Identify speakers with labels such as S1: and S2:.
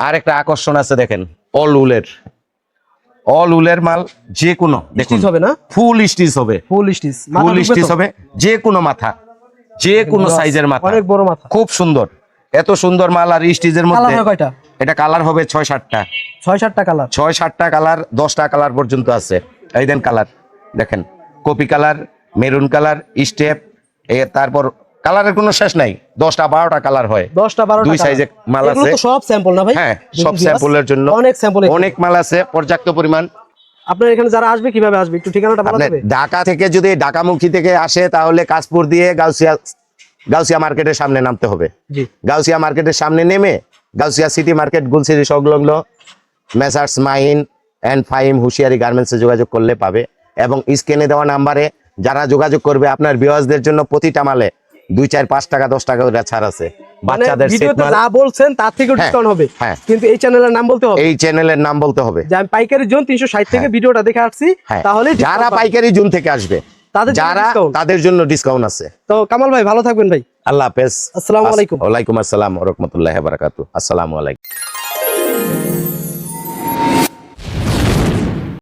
S1: আর একটা আকর্ষণ আছে দেখেন অল উলের অল উলের মাল যে কোনো
S2: স্টিচ হবে না?
S1: ফুল স্টিচ হবে।
S2: ফুল স্টিচ
S1: ফুল স্টিচ হবে যে কোনো মাথা যে কোনো সাইজের মাথা।
S2: অনেক বড় মাথা।
S1: খুব সুন্দর এত সুন্দর মাল আর স্টিচের মধ্যে
S2: কয়টা?
S1: এটা কালার হবে ছয় সাতটা।
S2: ছয় সাতটা কালার
S1: ছয় সাতটা কালার দশটা কালার পর্যন্ত আছে। এই দেন কালার দেখেন coffee colour maroon colour step এ তারপর কালারের কোনো শেষ নাই। দশটা বারোটা কালার হয়।
S2: দশটা বারোটা
S1: দুই। সাইজে মাল আছে।
S2: সব স্যাম্পল না ভাই?
S1: হ্যাঁ সব। স্যাম্পলের জন্য।
S2: অনেক স্যাম্পল
S1: অনেক মাল আছে পর্যাপ্ত পরিমাণ।
S2: আপনার এখানে যারা আসবে কীভাবে আসবে? একটু ঠিকানাটা বলা
S1: ঢাকা থেকে যদি ঢাকামুখী থেকে আসে তাহলে কাশপুর দিয়ে গাউসিয়া গাউসিয়া মার্কেটের সামনে নামতে হবে।
S2: জি।
S1: গাউসিয়া মার্কেটের সামনে নেমে গাউসিয়া সিটি মার্কেট গুলসিরি সংলগ্ন মেসার্স মাইন অ্যান্ড ফাইম হুশিয়ারি গার্মেন্টসে যোগাযোগ করলে পাবে। এবং স্ক্রিনে দেওয়া নাম্বারে যারা যোগাযোগ করবে আপনার বিওয়াজদের জন্য প্রতিটা মালে দুই চার পাঁচ টাকা দশ টাকা করে ছাড় আছে।
S2: মানে
S1: বাচ্চাদের
S2: যা বলছেন তার থেকে
S1: হ্যাঁ,
S2: ডিসকাউন্ট হবে।
S1: হ্যাঁ।
S2: কিন্তু এই চ্যানেলের নাম বলতে হবে?
S1: এই চ্যানেলের নাম বলতে হবে।
S2: যে আমি পাইকারি জোন তিনশো থেকে ভিডিওটা দেখে আসছি
S1: হ্যাঁ।
S2: তাহলে
S1: যারা পাইকারি জুন থেকে আসবে
S2: তাদের
S1: যারা তাদের জন্য ডিসকাউন্ট আছে।
S2: তো কামাল ভাই ভালো থাকবেন ভাই।
S1: আল্লাহ হাফেজ।
S2: আসসালামু আলাইকুম।
S1: ওয়ালাইকুম আসসালাম রহমতুল্লাহ বারাকাতু আসসালামু আলাইকুম।